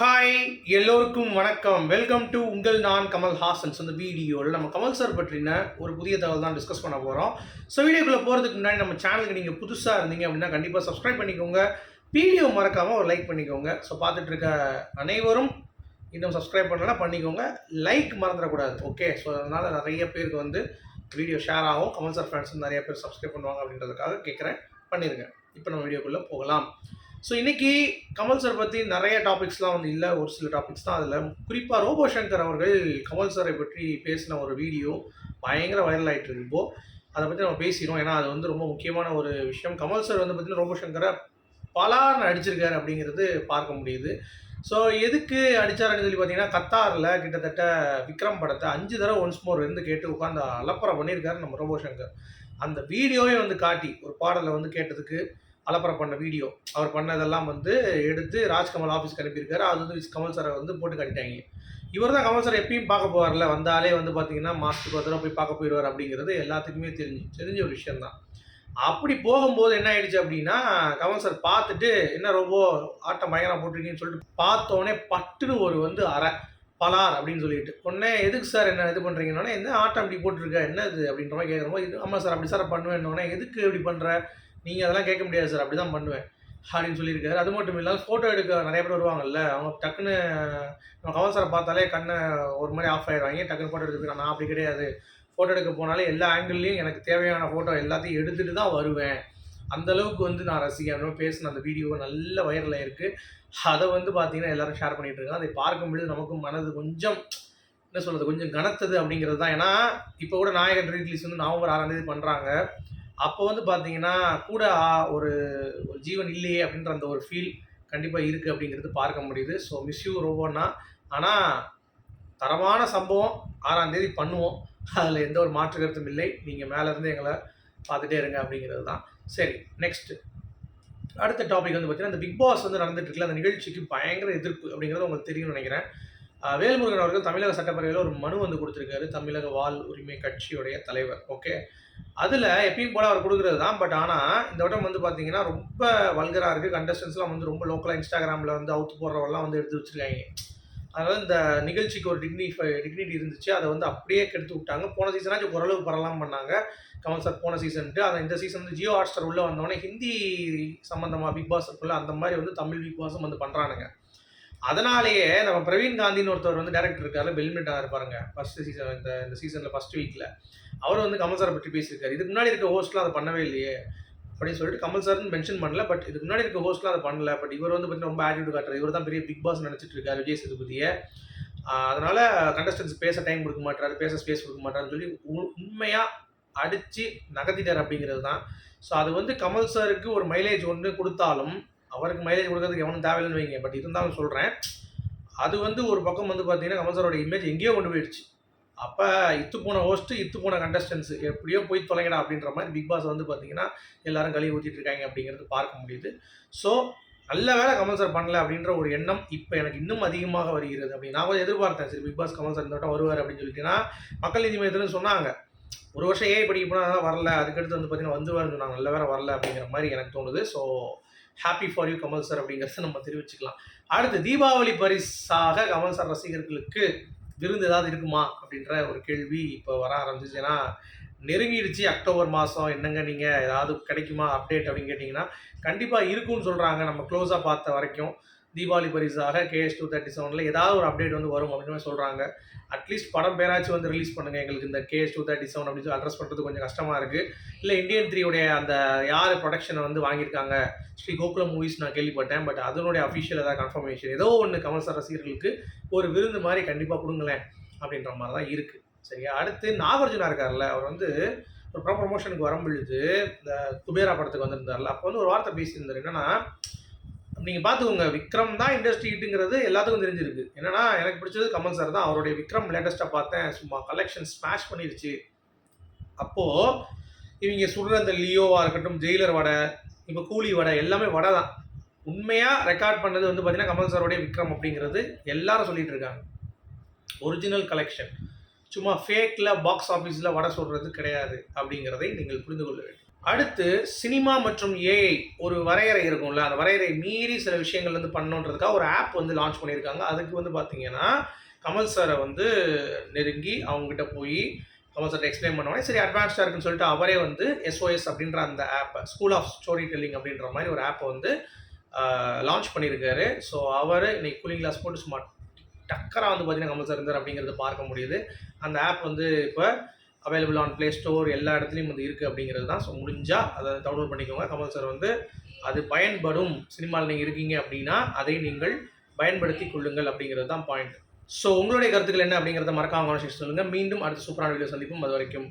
Hi எல்லோருக்கும் வணக்கம். Welcome to உங்கள் நான் கமல் ஹாசன்ஸ் அந்த வீடியோவில் நம்ம கமல் சார் பற்றின ஒரு புதிய தகவல் தான் டிஸ்கஸ் பண்ண போகிறோம் ஸோ வீடியோக்குள்ளே போகிறதுக்கு முன்னாடி நம்ம சேனலுக்கு நீங்கள் புதுசாக இருந்தீங்க அப்படின்னா கண்டிப்பாக சப்ஸ்கிரைப் பண்ணிக்கோங்க. வீடியோ மறக்காமல் ஒரு லைக் பண்ணிக்கோங்க. ஸோ பார்த்துட்டு இருக்க அனைவரும் இன்னும் சப்ஸ்கிரைப் பண்ணலாம் பண்ணிக்கோங்க. லைக் மறந்துடக்கூடாது. ஓகே ஸோ அதனால் நிறைய பேருக்கு வந்து வீடியோ ஷேர் ஆகும். கமல் சார் ஃப்ரெண்ட்ஸ் நிறைய பேர் சப்ஸ்கிரைப் பண்ணுவாங்க அப்படின்றதுக்காக கேட்குறேன் பண்ணிடுங்க இப்போ நம்ம வீடியோக்குள்ளே போகலாம். ஸோ இன்னைக்கு கமல் சார் பற்றி நிறைய டாபிக்ஸ்லாம் வந்து இல்லை. ஒரு சில டாபிக்ஸ் தான் அதில். குறிப்பாக ரோபோ சங்கர் அவர்கள் கமல் சாரை பற்றி பேசின ஒரு வீடியோ பயங்கர வைரல் ஆகிட்டு இருக்கு. அதை பற்றி நம்ம பேசிடுவோம். ஏன்னா அது வந்து ரொம்ப முக்கியமான ஒரு விஷயம். கமல் சார் வந்து பார்த்தீங்கன்னா ரோபோ சங்கரை பலார்னு அடிச்சிருக்காரு அப்படிங்கிறது பார்க்க முடியுது. ஸோ எதுக்கு அடிச்சாருன்னு சொல்லி பார்த்தீங்கன்னா கத்தாரில் கிட்டத்தட்ட விக்ரம் படத்தை அஞ்சு தடவை ஒன்ஸ் மோர் இருந்து கேட்டு உட்காந்து அலப்பறை பண்ணியிருக்காரு நம்ம ரோபோ சங்கர். அந்த வீடியோவே வந்து காட்டி ஒரு பாடலை வந்து கேட்டதுக்கு அலப்பறை பண்ண வீடியோ அவர் பண்ணதெல்லாம் வந்து எடுத்து ராஜ்கமல் ஆஃபீஸ்க்கு அனுப்பியிருக்காரு. அது வந்து கமல் சாரை வந்து போட்டு காட்டிட்டாங்க. இவர் தான் கமல் சார் எப்பயும் பார்க்க போவார்ல வந்தாலே வந்து பார்த்தீங்கன்னா மாதத்துக்கு ஒரு தடவை போய் பார்க்க போயிடுவார் அப்படிங்கிறது எல்லாத்துக்குமே தெரிஞ்சு தெரிஞ்ச ஒரு விஷயந்தான் அப்படி போகும்போது என்ன ஆயிடுச்சு அப்படின்னா கமல் சார் பார்த்துட்டு என்ன ரொம்ப ஆட்டம் பயங்கரம் போட்டிருக்கீங்கன்னு சொல்லிட்டு பார்த்தோன்னே பட்டுன்னு ஒரு வந்து அரை பலார் அப்படின்னு சொல்லிட்டு. உடனே எதுக்கு சார் என்ன இது பண்ணுறீங்கன்னா என்ன ஆட்டம் இப்படி போட்டிருக்க? என்ன இது அப்படின்ற மாதிரி கேட்குறோம் இது ஆமாம் சார் அப்படி சார் பண்ணுவேன்னொடனே எதுக்கு இப்படி பண்ணுற நீங்கள் அதெல்லாம் கேட்க முடியாது சார் அப்படி தான் பண்ணுவேன். அப்படின்னு சொல்லியிருக்காரு. அது மட்டும் இல்லாமல் ஃபோட்டோ எடுக்க நிறைய பேர் வருவாங்கல்ல அவங்க டக்குன்னு நம்ம கமல் சாரை பார்த்தாலே கண்ணை ஒரு மாதிரி ஆஃப் ஆயிடுவாங்க. டக்குன்னு ஃபோட்டோ எடுக்க நான் அப்படி கிடையாது. ஃபோட்டோ எடுக்க போனாலே எல்லா ஆங்கிள்லேயும் எனக்கு தேவையான ஃபோட்டோ எல்லாத்தையும் எடுத்துகிட்டு தான் வருவேன். அந்த அளவுக்கு வந்து நான் ரசிகன் பேசின அந்த வீடியோ நல்ல வைரல் இருக்குது அதை வந்து பார்த்தீங்கன்னா எல்லாரும் ஷேர் பண்ணிட்டு இருக்காங்க. அதை பார்க்கும்பொழுது நமக்கும் மனது கொஞ்சம் என்ன சொல்கிறது கொஞ்சம் கனத்தது அப்படிங்கிறது தான். ஏன்னா இப்போ கூட நாயகன் ரீட்லீஸ் வந்து நவம்பர் ஆறாம் தேதி பண்ணுறாங்க அப்போ வந்து பார்த்தீங்கன்னா கூட ஒரு ஒரு ஜீவன் இல்லையே அப்படின்ற அந்த ஒரு ஃபீல் கண்டிப்பாக இருக்குது அப்படிங்கிறது பார்க்க முடியுது. ஸோ மிஸ் யூ ரோபோன்னா ஆனால் தரமான சம்பவம் ஆறாம் தேதி பண்ணுவோம். அதில் எந்த ஒரு மாற்று கருத்தும் இல்லை. நீங்கள் மேலேருந்து எங்களை பார்த்துட்டே இருங்க அப்படிங்கிறது தான். சரி நெக்ஸ்ட்டு அடுத்த டாபிக் வந்து பார்த்தீங்கன்னா இந்த பிக் பாஸ் வந்து நடந்துட்டு இருக்குல்ல அந்த நிகழ்ச்சிக்கு பயங்கர எதிர்ப்பு அப்படிங்கிறது உங்களுக்கு தெரியும்னு நினைக்கிறேன். வேல்முருகன் அவர்கள் தமிழக சட்டப்பேரவையில் ஒரு மனு வந்து கொடுத்துருக்காரு. தமிழக வாழ் உரிமை கட்சியுடைய தலைவர். ஓகே? அதில் எப்பயும் போல் அவர் கொடுக்குறது தான். பட் ஆனால் இந்த வட்டம் வந்து பார்த்தீங்கன்னா ரொம்ப வல்கராக இருக்குது கண்டஸ்டன்ஸ்லாம் வந்து ரொம்ப லோக்கலாக இன்ஸ்டாகிராமில் வந்து அவுத்து போடுறவெல்லாம் வந்து எடுத்து வச்சுருக்காங்க. அதனால் இந்த நிகழ்ச்சிக்கு ஒரு டிக்னிஃபை டிக்னிட்டி இருந்துச்சு. அதை வந்து அப்படியே கெடுத்து விட்டாங்க. போன சீசனாச்சும் ஓரளவு பரலாம் பண்ணாங்க. கமல் சார் போன சீசன்ட்டு அதை இந்த சீசன் வந்து ஜியோ ஹாட் ஸ்டார் உள்ளே வந்தோடனே ஹிந்தி சம்மந்தமாக பிக் பாஸ் இருக்குல்ல அந்த மாதிரி வந்து தமிழ் பிக் பாஸும் வந்து பண்ணுறானுங்க அதனாலேயே நம்ம பிரவீன் காந்தின்னு ஒருத்தர் வந்து டேரக்டர் இருக்காரு பெல்மெண்ட் இருப்பாருங்க பாருங்க ஃபர்ஸ்ட் சீசன் இந்த இந்த சீசனில் ஃபர்ஸ்ட் வீக்கில் அவர் வந்து கமல் சாரை பற்றி பேசியிருக்காரு. இதுக்கு முன்னாடி இருக்க ஹோஸ்ட்லாம் அதை பண்ணவே இல்லையே அப்படின்னு சொல்லிட்டு கமல் சார்னு மென்ஷன் பண்ணல பட் இதுக்கு முன்னாடி இருக்க ஹோஸ்ட்லாம் அதை பண்ணல. பட் இவர் வந்து பார்த்தீங்கன்னா ரொம்ப ஆட்டிடியூட் காட்டுறாரு. இவர் தான் பெரிய பிக் பாஸ் நினச்சிட்டு இருக்காரு விஜய் சேதுபதியை. அதனால் அதனால கண்டஸ்டன்ஸ் பேச டைம் கொடுக்க மாட்டாரு பேச ஸ்பேஸ் கொடுக்க மாட்டாருன்னு சொல்லி உ- அடித்து நகர்த்திட்டார் அப்படிங்கிறது தான். ஸோ அது வந்து கமல் சாருக்கு ஒரு மைலேஜ் ஒன்று கொடுத்தாலும் அவருக்கு மைலேஜ் கொடுக்கறதுக்கு எவனும் தேவையில்லைன்னு வைங்க. பட் இருந்தாலும் சொல்கிறேன் அது வந்து ஒரு பக்கம் வந்து பார்த்தீங்கன்னா கமல் சாரோட இமேஜ் எங்கேயோ கொண்டு போயிடுச்சு. அப்போ இத்து போன ஹோஸ்ட்டு இத்து போன கண்டஸ்டன்ஸ் எப்படியோ போய் தொலைங்கடா அப்படின்ற மாதிரி பிக் பாஸ் வந்து பார்த்தீங்கன்னா எல்லாரும் கழுவி ஊற்றிட்டு இருக்காங்க அப்படிங்கிறது பார்க்க முடியுது. ஸோ நல்ல வேலை கமல் சார் பண்ணல அப்படின்ற ஒரு எண்ணம் இப்போ எனக்கு இன்னும் அதிகமாக வருகிறது. அப்படி நான் கொஞ்சம் எதிர்பார்த்தேன். சரி பிக் பாஸ் கமல் சார் இந்த வட்டம் வருவார் அப்படின்னு சொல்லிட்டுனா மக்கள் நீதி மையத்தில் சொன்னாங்க. ஒரு வருஷம் ஏஐ படிக்க போனால் அதான் வரல. அதுக்கடுத்து வந்து பார்த்தீங்கன்னா வந்து வரணும் நாங்கள் நல்ல வேறு வரல அப்படிங்கிற மாதிரி எனக்கு தோணுது. So happy for you Kamal sir அப்படிங்கிறத நம்ம தெரிவிச்சுக்கலாம். அடுத்து தீபாவளி பரிசாக கமல் சார் ரசிகர்களுக்கு விருந்து ஏதாவது இருக்குமா அப்படின்ற ஒரு கேள்வி இப்போ வர ஆரம்பிச்சிச்சு. ஏன்னா நெருங்கிடுச்சு அக்டோபர் மாதம் என்னங்க நீங்கள் ஏதாவது கிடைக்குமா? அப்டேட் அப்படின்னு கேட்டிங்கன்னா கண்டிப்பாக இருக்கும்னு சொல்கிறாங்க நம்ம க்ளோஸாக பார்த்த வரைக்கும். தீபாவளி பரிசாக கேஎஸ் டூ தேர்ட்டி செவனில் ஏதாவது ஒரு அப்டேட் வந்து வரும் அப்படின்னு சொல்கிறாங்க அட்லீஸ்ட் படம் பேராச்சும் வந்து ரிலீஸ் பண்ணுங்கள் எங்களுக்கு இந்த கேஎஸ் டூ தேர்ட்டி செவன் அப்படின்னு சொல்லி அட்ரஸ் பண்ணுறது கொஞ்சம் கஷ்டமாக இருக்குது இல்லை இந்தியன் த்ரீயுடைய அந்த யார் ப்ரொடக்ஷனை வந்து வாங்கியிருக்காங்க? ஸ்ரீ கோகுலம் மூவிஸ் நான் கேள்விப்பட்டேன். பட் அதனுடைய அஃபிஷியல் ஏதாவது கன்ஃபர்மேஷன் ஏதோ ஒன்று கமல் சார் ரசிகர்களுக்கு ஒரு விருந்து மாதிரி கண்டிப்பாக கொடுங்களேன் அப்படின்ற மாதிரி தான் இருக்குது சரியா? அடுத்து நாகார்ஜுனா இருக்கார்ல அவர் வந்து ஒரு ப்ரொமோஷனுக்கு வரும்பொழுது இந்த குபேரா படத்துக்கு வந்திருந்தார்ல. அப்போ வந்து ஒரு வார்த்தை பேசியிருந்தார். என்னன்னா நீங்கள் பார்த்துக்கோங்க விக்ரம் தான் இண்டஸ்ட்ரி ஹிட்டுங்கிறது எல்லாத்துக்கும் தெரிஞ்சிருக்கு. என்னன்னா எனக்கு பிடிச்சது கமல் சார் தான். அவருடைய விக்ரம் லேட்டஸ்ட்டாக பார்த்தேன். சும்மா கலெக்ஷன் ஸ்மாஷ் பண்ணிருச்சு. அப்போது இவங்க சுடுற அந்த லியோவாக இருக்கட்டும் ஜெயிலர் வடை இப்போ கூலி வடை எல்லாமே வடை தான். உண்மையாக ரெக்கார்ட் பண்ணது வந்து பார்த்தீங்கன்னா கமல் சாரோடைய விக்ரம் அப்படிங்கிறது எல்லாரும் சொல்லிட்டு இருக்காங்க. ஒரிஜினல் கலெக்ஷன் சும்மா ஃபேக்கில் பாக்ஸ் ஆஃபீஸில் வடை சொல்கிறது கிடையாது அப்படிங்கிறதை நீங்கள் புரிந்து கொள்ள வேண்டும். அடுத்து சினிமா மற்றும் ஏஐ ஒரு வரையறை இருக்கும்ல அந்த வரையறை மீறி சில விஷயங்கள் வந்து பண்ணணுன்றதுக்காக ஒரு ஆப் வந்து லான்ச் பண்ணியிருக்காங்க. அதுக்கு வந்து பார்த்தீங்கன்னா கமல் சாரை வந்து நெருங்கி அவங்ககிட்ட போய் கமல் சார் எக்ஸ்பிளைன் பண்ணுவாங்க சரி அட்வான்ஸ்டாக இருக்குன்னு சொல்லிட்டு அவரே வந்து எஸ்ஓஎஸ் அப்படின்ற அந்த ஆப்பை ஸ்கூல் ஆஃப் ஸ்டோரி டெல்லிங் அப்படின்ற மாதிரி ஒரு ஆப்பை வந்து லான்ச் பண்ணியிருக்காரு. ஸோ அவர் இன்னைக்கு கூலிங் கிளாஸ் போட்டு சும்மா டக்கராக வந்து பார்த்தீங்கன்னா கமல் சார் இருந்தார் அப்படிங்கிறது பார்க்க முடியுது. அந்த ஆப் வந்து இப்போ அவைலபிள் ஆன் ப்ளே ஸ்டோர் எல்லா இடத்துலையும் வந்து இருக்குது அப்படிங்கிறது தான். ஸோ முடிஞ்சால் அதை டவுன்லோட் பண்ணிக்கோங்க. கமல் சார் வந்து அது பயன்படும் சினிமாவில் நீங்கள் இருக்கீங்க அப்படின்னா அதை நீங்கள் பயன்படுத்தி கொள்ளுங்கள் அப்படிங்கிறது தான் பாயிண்ட் ஸோ உங்களுடைய கருத்துக்கள் என்ன அப்படிங்கிறத மறக்காம சொல்லுங்கள் மீண்டும் அடுத்த சூப்பரான வீடியோ சந்திப்போம். அது வரைக்கும்.